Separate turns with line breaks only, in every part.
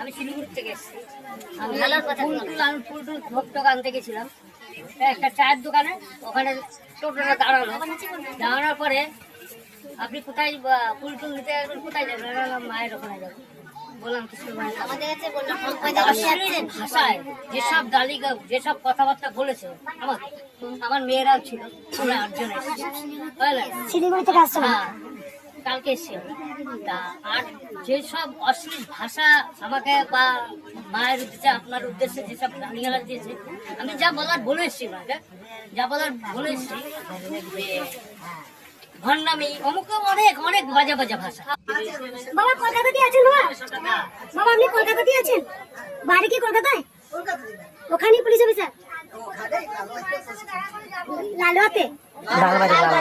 আমি শিলিগুড়ি থেকে এসেছি আমি ফুলটুল আমি ফুলটুল ভোক্তক আনতে গেছিলাম। একটা চায়ের দোকানে ওখানে টোটোটা দাঁড়াল। দাঁড়ানোর পরে আপনি কোথায় নিতে কোথায় যাবেন? মায়ের ওখানে যাব। বললাম কিশোর
আমাদের কাছে বললাম
ভাষায় যেসব গালি যেসব কথাবার্তা বলেছে আমাকে আমার মেয়েরাও ছিল আমরা আটজন এসেছি। বুঝলেন?
শিলিগুড়ি থেকে
হ্যাঁ কালকে এসেছি। তা আর যেসব অশ্লীল ভাষা আমাকে বা মায়ের উদ্দেশ্যে আপনার উদ্দেশ্যে যেসব গালিগালাজ দিয়েছে আমি যা বলার বলে এসেছি ওনাকে যা বলার বলে এসেছি ভণ্ডামি অমুক অনেক অনেক বাজে বাজে ভাষা।
বাবা কলকাতাতে আছেন বাবা? বাবা আপনি কলকাতাতে আছেন? বাড়ি কি কলকাতায়? ওখানেই পুলিশ অফিসার? লালুয়াতে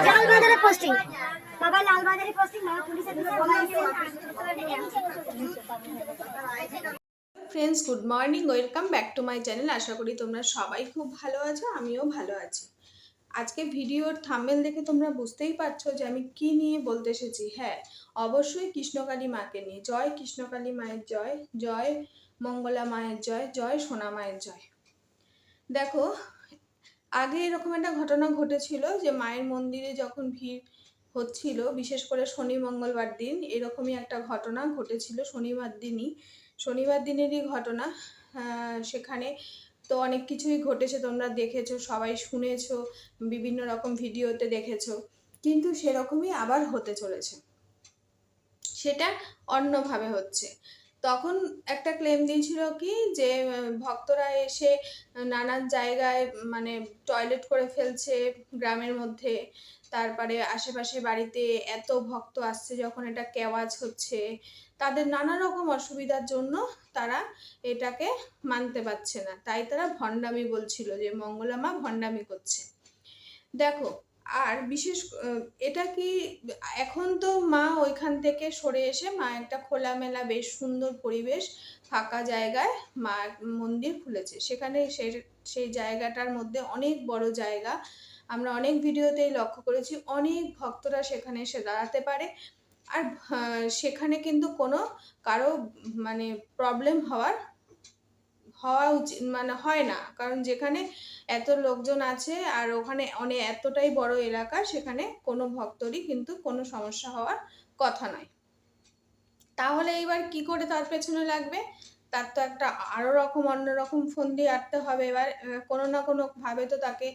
লালবাজারে। পোস্টিং বাবা লালবাজারে পোস্টিং বাবা police
friends good morning welcome back to my channel আশা করি তোমরা সবাই খুব ভালো আছো, আমিও ভালো আছি। আজকে ভিডিওর থাম্বেল দেখে তোমরা বুঝতেই পারছ যে আমি কি নিয়ে বলতে এসেছি। হ্যাঁ অবশ্যই কৃষ্ণকালী মাকে নিয়ে। জয় কৃষ্ণকালী মায়ের জয় জয় মঙ্গলা মায়ের জয় জয় সোনা মায়ের জয়। দেখো, আগে এরকম একটা ঘটনা ঘটেছিল যে মায়ের মন্দিরে যখন ভিড় হচ্ছিল, বিশেষ করে শনি মঙ্গলবার দিন, এরকমই একটা ঘটনা ঘটেছিল শনিবার দিনই। শনিবার দিনেরই ঘটনা সেখানে তো অনেক কিছুই ঘটেছে, তোমরা দেখেছ, সবাই শুনেছো, বিভিন্ন রকম ভিডিওতে দেখেছ, কিন্তু সেরকমই আবার হতে চলেছে। সেটা অন্যভাবে হচ্ছে। তখন একটা ক্লেম দিয়েছিল কি যে ভক্তরা এসে নানান জায়গায় মানে টয়লেট করে ফেলছে গ্রামের মধ্যে। তারপরে আশেপাশে বাড়িতে এত ভক্ত আসছে যখন এটা কেওয়াজ হচ্ছে। তাদের নানা রকম অসুবিধার জন্য তারা এটাকে মানতে পারছে না। তাই তারা ভণ্ডামি বলছিল যে, মঙ্গলামা ভণ্ডামি করছে। দেখো আর বিশেষ এটা কি এখন তো মা ওইখান থেকে সরে এসে মা একটা খোলামেলা বেশ সুন্দর পরিবেশ ফাঁকা জায়গায় মা মন্দির খুলেছে। সেখানে সে, সেই জায়গাটার মধ্যে অনেক বড় জায়গা। আমরা অনেক ভিডিওতেই লক্ষ্য করেছি, অনেক ভক্তরা সেখানে এসে দাঁড়াতে পারে। আর সেখানে কিন্তু কোনো কারও মানে প্রবলেম হওয়ার হওয়া উচিত মানে হয় না। কারণ যেখানে এত লোকজন আছে আর ওখানে অনেক এতটাই বড় এলাকা, সেখানে কোনো ভক্তরই কিন্তু কোনো সমস্যা হওয়ার কথা নয়। তাহলে এইবার কি করে তার পেছনে লাগবে? তার তো একটা আরও রকম অন্যরকম ফন্দি আটতে হবে এবার। কোনো না কোনো ভাবে তো তাকে,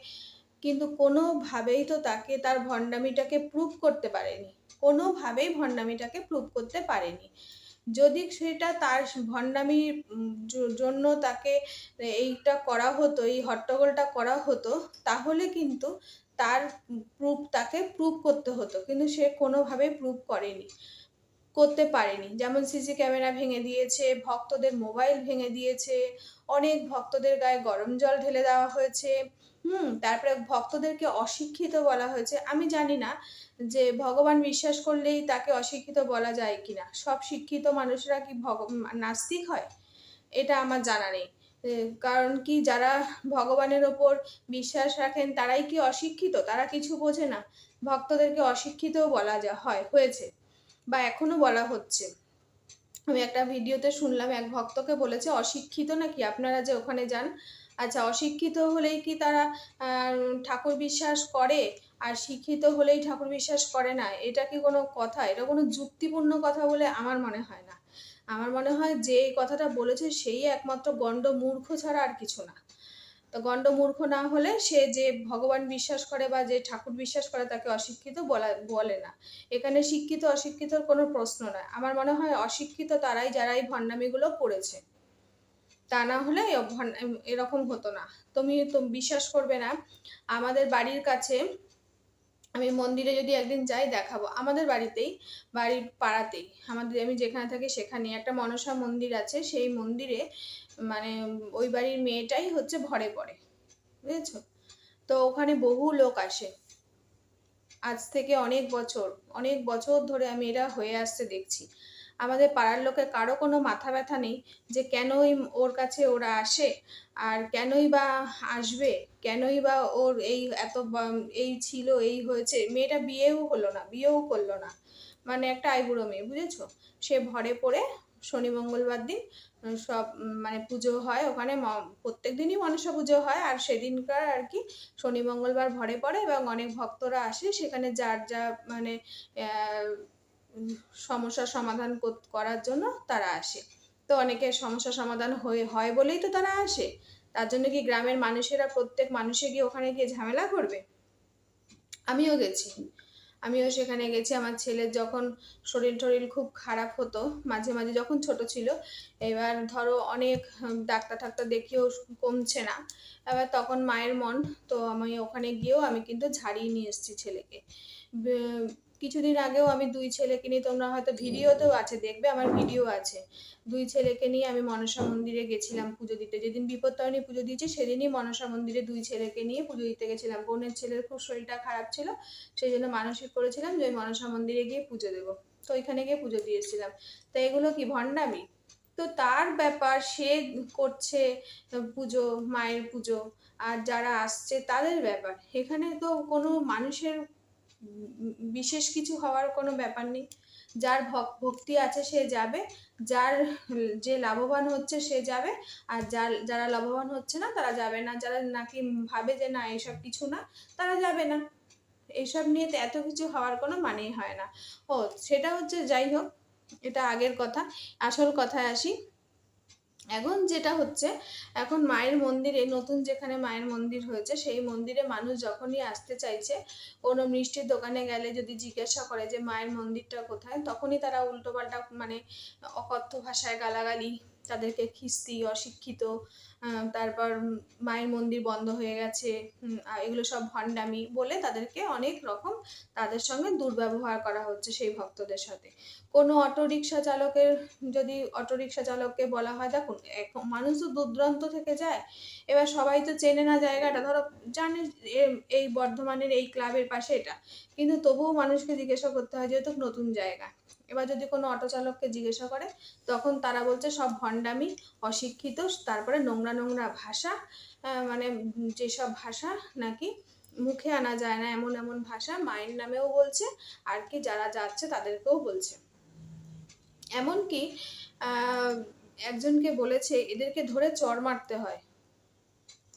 কিন্তু কোনোভাবেই তো তাকে তার ভণ্ডামিটাকে প্রুভ করতে পারেনি। কোনোভাবেই ভণ্ডামিটাকে প্রুভ করতে পারেনি। যদি সেটা তার ভণ্ডামির জন্য তাকে এইটা করা হতো, এই হট্টগোলটা করা হতো, তাহলে কিন্তু তার প্রুফ তাকে প্রুভ করতে হতো। কিন্তু সে কোনোভাবে প্রুভ করেনি, করতে পারেনি। যেমন সিসি ক্যামেরা ভেঙে দিয়েছে, ভক্তদের মোবাইল ভেঙে দিয়েছে, অনেক ভক্তদের গায়ে গরম জল ঢেলে দেওয়া হয়েছে। হুম, তারপরে ভক্তদেরকে অশিক্ষিত বলা হয়েছে। আমি জানি না যে ভগবান বিশ্বাস করলেই তাকে অশিক্ষিত বলা যায় কিনা। সব শিক্ষিত মানুষরা কি ভগ, নাস্তিক হয়? এটা আমার জানা নেই। কারণ কি যারা ভগবানের ওপর বিশ্বাস রাখেন, তারাই কি অশিক্ষিত? তারা কিছু বোঝে না। ভক্তদেরকে অশিক্ষিতও বলা যা, হয়, হয়েছে বা এখনও বলা হচ্ছে। আমি একটা ভিডিওতে শুনলাম, এক ভক্তকে বলেছে, অশিক্ষিত নাকি? আপনারা যে ওখানে যান আচ্ছা অশিক্ষিত হলেই কি তারা ঠাকুর বিশ্বাস করে? আর শিক্ষিত হলেই ঠাকুর বিশ্বাস করে না? এটা কি কোনো কথা? এটা কোনো যুক্তিপূর্ণ কথা বলে আমার মনে হয় না। আমার মনে হয় যে এই কথাটা বলেছে সেই একমাত্র গণ্ড মূর্খ ছাড়া আর কিছু না। তো গণ্ড মূর্খ না হলে সে যে ভগবান বিশ্বাস করে বা যে ঠাকুর বিশ্বাস করে তাকে অশিক্ষিত বলা, বলে না। এখানে শিক্ষিত, অশিক্ষিতর কোনো প্রশ্ন নয়। আমার মনে হয় অশিক্ষিত তারাই যারা এই ভণ্ডামিগুলো করেছে। তা না হলে এরকম হতো না। তুমি তো বিশ্বাস করবে না, আমাদের বাড়ির কাছে আমি মন্দিরে যদি একদিন যাই দেখাবো। আমাদের বাড়িতেই, বাড়ির পাড়াতেই, আমাদের আমি যেখানে থাকি সেখানে একটা মনসা মন্দির আছে। সেই মন্দিরে মানে ওই বাড়ির মেয়েটাই হচ্ছে ভরে পড়ে। বুঝেছ? তো ওখানে বহু লোক আসে। আজ থেকে অনেক বছর অনেক বছর ধরে আমি এরা হয়ে আসছে দেখছি। আমাদের পাড়ার লোকে কারও কোনো মাথা ব্যথা নেই যে কেনই ওর কাছে ওরা আসে আর কেনই বা আসবে, কেনই বা ওর এই এত এই ছিল, এই হয়েছে। মেয়েটা বিয়েও হলো না, বিয়েও করল না। মানে একটা আইবুড়ো মেয়ে, বুঝেছ? সে ভরে পড়ে শনি মঙ্গলবার দিন সব মানে পুজো হয় ওখানে প্রত্যেক দিনই মনসা পুজো হয় আর সেদিনকার আর কি শনি মঙ্গলবার ভরে পড়ে এবং অনেক ভক্তরা আসে সেখানে যার যা মানে সমস্যার সমাধান করার জন্য তারা আসে। তো অনেকের সমস্যা সমাধান হয়ে, হয় বলেই তো তারা আসে। তার জন্য কি গ্রামের মানুষেরা, প্রত্যেক মানুষে গিয়ে ওখানে গিয়ে ঝামেলা করবে? আমিও গেছি। আমিও সেখানে গেছি। আমার ছেলের যখন শরীর টরীর খুব খারাপ হতো, মাঝে মাঝে যখন ছোট ছিল, এবার ধরো অনেক ডাক্তার টাক্তার দেখিয়েও কমছে না। এবার তখন মায়ের মন, তো আমি ওখানে গিয়েও আমি কিন্তু ঝাড়িয়ে নিয়ে এসেছি ছেলেকে। কিছুদিন আগেও আমি দুই ছেলেকে নিয়ে তোমরা হয়তো ভিডিওতেও আছে দেখবে আমার ভিডিও আছে। দুই ছেলেকে নিয়ে আমি মনসা মন্দিরে গেছিলাম পুজো দিতে। যেদিন বিপত্তারিণী পুজো দিয়েছি সেদিনই মনসা মন্দিরে দুই ছেলেকে নিয়ে পুজো দিতে গেছিলাম। বোনের ছেলের খুব শরীরটা খারাপ ছিল সেই জন্য মানসিক করেছিলাম যে ওই মনসা মন্দিরে গিয়ে পুজো দেবো। তো ওইখানে গিয়ে পুজো দিয়েছিলাম তো এগুলো কি ভণ্ডামি? তো তার ব্যাপার সে করছে পুজো মায়ের পুজো আর যারা আসছে তাদের ব্যাপার। এখানে তো কোনো মানুষের বিশেষ কিছু হওয়ার কোনো ব্যাপার নেই। যার ভক্তি আছে সে যাবে, যার যে লাভবান হচ্ছে সে যাবে, আর যার, যারা লাভবান হচ্ছে না তারা যাবে না। যারা নাকি ভাবে যে না, এসব কিছু না, তারা যাবে না। এইসব নিয়ে তো এত কিছু হওয়ার কোনো মানেই হয় না। ও, সেটা হচ্ছে যাই হোক, এটা আগের কথা। আসল কথায় আসি। এখন যেটা হচ্ছে, এখন মায়ের মন্দিরে, নতুন যেখানে মায়ের মন্দির হয়েছে, সেই মন্দিরে মানুষ যখনই আসতে চাইছে, কোনো মিষ্টির দোকানে গেলে যদি জিজ্ঞাসা করে যে মায়ের মন্দিরটা কোথায়, তখনই তারা উল্টোপাল্টা মানে অকথ্য ভাষায় গালাগালি তাদেরকে খিস্তি, অশিক্ষিত তারপর মায়ের মন্দির বন্ধ হয়ে গেছে এগুলো সব ভণ্ডামি বলে তাদেরকে অনেক রকম তাদের সঙ্গে দুর্ব্যবহার করা হচ্ছে সেই ভক্তদের সাথে। কোনো অটোরিকশা চালকের যদি অটোরিকশা চালককে বলা হয়, দেখুন মানুষ তো দূরদুরান্ত থেকে যায়, এবার সবাই তো চেনে না জায়গাটা। ধরো, জানে এই বর্ধমানের এই ক্লাবের পাশে এটা, কিন্তু তবুও মানুষকে জিজ্ঞাসা করতে হয়, যেহেতু নতুন জায়গা। এবার যদি কোনো অটো চালককে জিজ্ঞাসা করে, তখন তারা বলছে, সব ভণ্ডামি অশিক্ষিত, তারপরে নোংরা নোংরা ভাষা মানে যেসব ভাষা নাকি মুখে আনা যায় না, এমন এমন ভাষা মায়ের নামেও বলছে, আর কি যারা যাচ্ছে তাদেরকেও বলছে। এমনকি একজনকে বলেছে, এদেরকে ধরে চর মারতে হয়।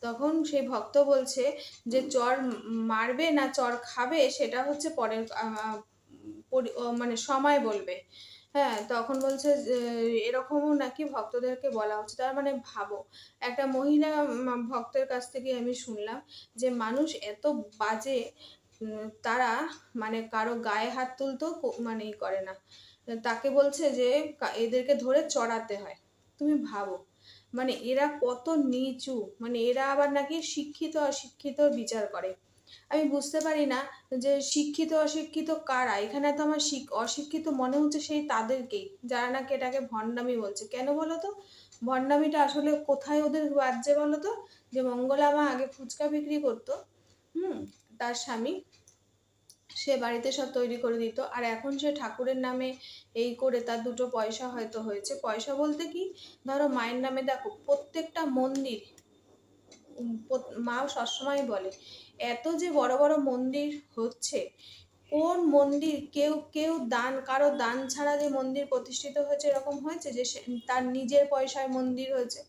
তখন সেই ভক্ত বলছে যে, চর মারবে না চর খাবে, সেটা হচ্ছে পরের পরি- মানে সময় বলবে। হ্যাঁ তখন বলছে এরকমও নাকি ভক্তদেরকে বলা হচ্ছে। তার মানে ভাবো, একটা মহিলা ভক্তের কাছ থেকে আমি শুনলাম যে, মানুষ এত বাজে তারা মানে কারও গায়ে হাত তুলতেও মানে করে না। তাকে বলছে যে এদেরকে ধরে চড়াতে হয়। তুমি ভাবো মানে এরা কত নিচু মানে এরা আবার নাকি শিক্ষিত, অশিক্ষিত বিচার করে। আমি বুঝতে পারি না যে শিক্ষিত, অশিক্ষিত কারা? এখানে তো আমার শিক- অশিক্ষিত মনে হচ্ছে সেই তাদেরকেই, যারা নাকি এটাকে ভণ্ডামি বলছে। কেন বলো তো ভণ্ডামিটা আসলে কোথায় ওদের বাজছে বলো তো যে মঙ্গলা মা আগে ফুচকা বিক্রি করতো, হুম, তার স্বামী সে বাড়িতে সব তৈরি করে দিত। আর এখন সে ঠাকুরের নামে এই করে তার দুটো পয়সা হয়তো হয়েছে। পয়সা বলতে কি? ধরো মায়ের নামে দেখো, প্রত্যেকটা মন্দির মা সবসময় বলে এত যে বড় বড় মন্দির হচ্ছে, কোন মন্দির কেউ কেউ দান, কারও দান ছাড়া যে মন্দির প্রতিষ্ঠিত হয়েছে এরকম হয়েছে যে তার নিজের পয়সায় মন্দির হয়েছে?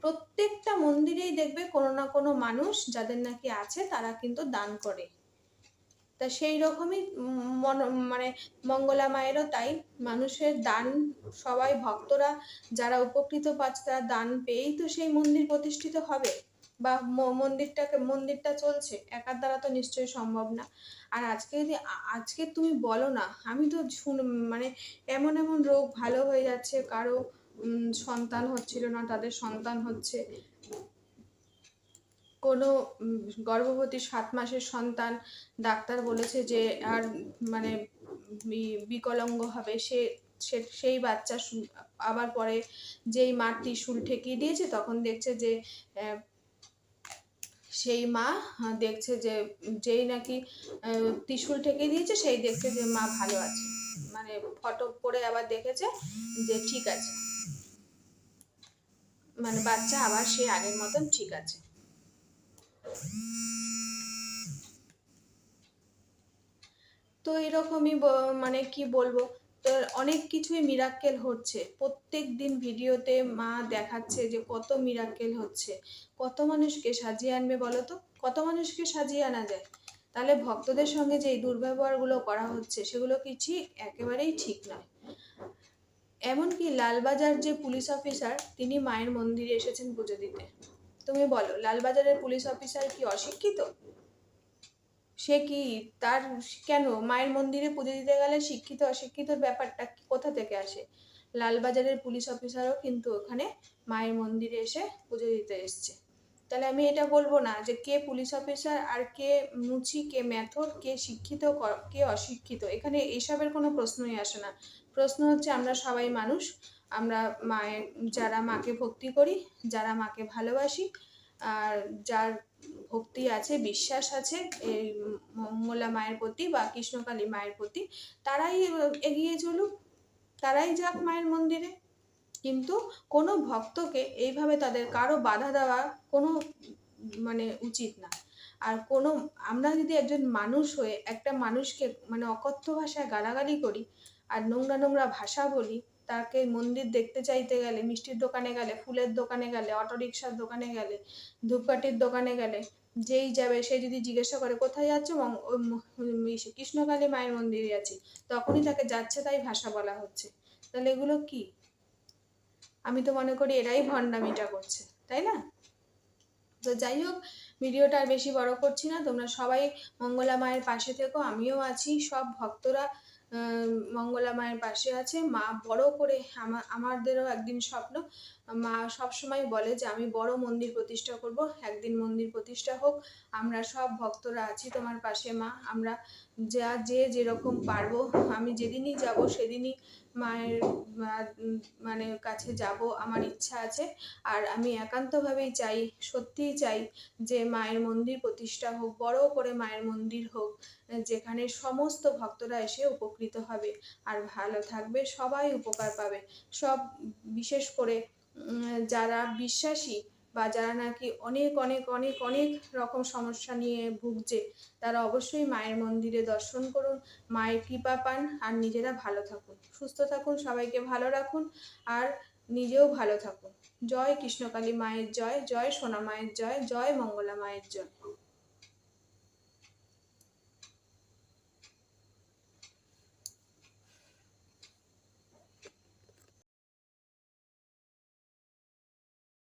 প্রত্যেকটা মন্দিরেই দেখবে কোনো না কোনো মানুষ যাদের নাকি আছে তারা কিন্তু দান করে। তা সেই রকমই মন- মানে মঙ্গলা মায়েরও তাই, মানুষের দান, সবাই ভক্তরা যারা উপকৃত পাচ্ছে তারা দান পেয়েই তো সেই মন্দির প্রতিষ্ঠিত হবে। বা মন্দিরটাকে, মন্দিরটা চলছে, একার দ্বারা তো নিশ্চয়ই সম্ভব না। আর আজকে যদি আজকে তুমি বলো না, আমি তো শুন মানে এমন এমন রোগ ভালো হয়ে যাচ্ছে, কারও সন্তান হচ্ছিল না, তাদের সন্তান হচ্ছে। কোনো গর্ভবতী সাত মাসের সন্তান ডাক্তার বলেছে যে, আর মানে বিকলাঙ্গ হবে, সে, সে- সেই বাচ্চা আবার পরে যেই মা শুল ঠেকিয়ে দিয়েছে, তখন দেখছে যে সেই মা দেখছে যে যেই নাকি ত্রিশুল ঠেকিয়ে দিয়েছে, সেই দেখছে যে মা ভালো আছে। মানে ফটো করে আবার দেখেছে যে ঠিক আছে। মানে বাচ্চা আবার সেই আগের মতন ঠিক আছে। তো এরকমই মানে কি বলব? তো অনেক কিছুই মিরাক্কেল হচ্ছে। প্রত্যেক দিন ভিডিওতে মা দেখাচ্ছে যে কত মিরাক্কেল হচ্ছে। কত মানুষকে সাজিয়ে আনবে বলো তো? কত মানুষকে সাজিয়ে আনা যায়? তাহলে ভক্তদের সঙ্গে যে এই দুর্ব্যবহারগুলো করা হচ্ছে, সেগুলো কি ঠিক? একেবারেই ঠিক নয়। এমনকি লালবাজার যে পুলিশ অফিসার তিনি মায়ের মন্দিরে এসেছেন পুজো দিতে। তুমি বলো, লালবাজারের পুলিশ অফিসার কি অশিক্ষিত? সে কি তার কেন? মায়ের মন্দিরে পুজো দিতে গেলে শিক্ষিত, অশিক্ষিতর ব্যাপারটা কোথা থেকে আসে? লালবাজারের পুলিশ অফিসারও কিন্তু ওখানে মায়ের মন্দিরে এসে পুজো দিতে এসছে। তাহলে আমি এটা বলব না যে কে পুলিশ অফিসার আর কে মুচি, কে মেথর কে শিক্ষিত, কে অশিক্ষিত? এখানে এইসবের কোনো প্রশ্নই আসে না। প্রশ্ন হচ্ছে আমরা সবাই মানুষ, আমরা মায়ের, যারা মাকে ভক্তি করি, যারা মাকে ভালোবাসি আর যার ভক্তি আছে, বিশ্বাস আছে, এই মঙ্গলা মায়ের প্রতি বা কৃষ্ণকালী মায়ের প্রতি, তারাই এগিয়ে চলুক, তারাই যাক মায়ের মন্দিরে। কিন্তু কোনো ভক্তকে এইভাবে তাদের কারও বাধা দেওয়া কোনো মানে উচিত না। আর কোনো, আমরা যদি একজন মানুষ হয়ে একটা মানুষকে মানে অকথ্য ভাষায় গালাগালি করি আর নোংরা নোংরা ভাষা বলি, তাকে মন্দির দেখতে চাইতে গেলে, মিষ্টির দোকানে গেলে, ফুলের দোকানে গেলে, অটোরিকশার দোকানে গেলে, ধূপকাঠির দোকানে গেলে, যেই যাবে সে যদি জিজ্ঞাসা করে কোথায় যাচ্ছ কৃষ্ণকালী মায়ের মন্দিরে আছি, তখনই তাকে যাচ্ছে তাই ভাষা বলা হচ্ছে। তাহলে এগুলো কি? আমি তো মনে করি এরাই ভণ্ডামিটা করছে, তাই না? তো যাই হোক, ভিডিওটা আর বেশি বড় করছি না। তোমরা সবাই মঙ্গলা মায়ের পাশে থেকো, আমিও আছি, সব ভক্তরা মঙ্গলা মায়ের পাশে আছে। মা বড় করে আমাদেরও একদিন স্বপ্ন। মা সব সময় বলে যে, আমি বড় মন্দির প্রতিষ্ঠা করব, একদিন মন্দির প্রতিষ্ঠা হোক। আমরা সব ভক্তরা আছি তোমার পাশে মা। আমরা যা, যে যেরকম পারব, আমি যেদিনই যাব, সেদিনই মায়ের মানে কাছে যাব, আমার ইচ্ছা আছে। আর আমি একান্তভাবেই চাই, সত্যিই চাই যে মায়ের মন্দির প্রতিষ্ঠা হোক, বড় করে মায়ের মন্দির হোক, যেখানে সমস্ত ভক্তরা এসে উপকৃত হবে। আর ভালো থাকবে, সবাই উপকার পাবে। সব, বিশেষ করে যারা বিশ্বাসী বা যারা নাকি অনেক অনেক অনেক অনেক রকম সমস্যা নিয়ে ভুগছে, তারা অবশ্যই মায়ের মন্দিরে দর্শন করুন, মায়ের কৃপা পান, আর নিজেরা ভালো থাকুন। সুস্থ থাকুন, সবাইকে ভালো রাখুন, আর নিজেও ভালো থাকুন। জয় কৃষ্ণকালী মায়ের জয় জয় সোনা মায়ের জয় জয় মঙ্গলা মায়ের জয়।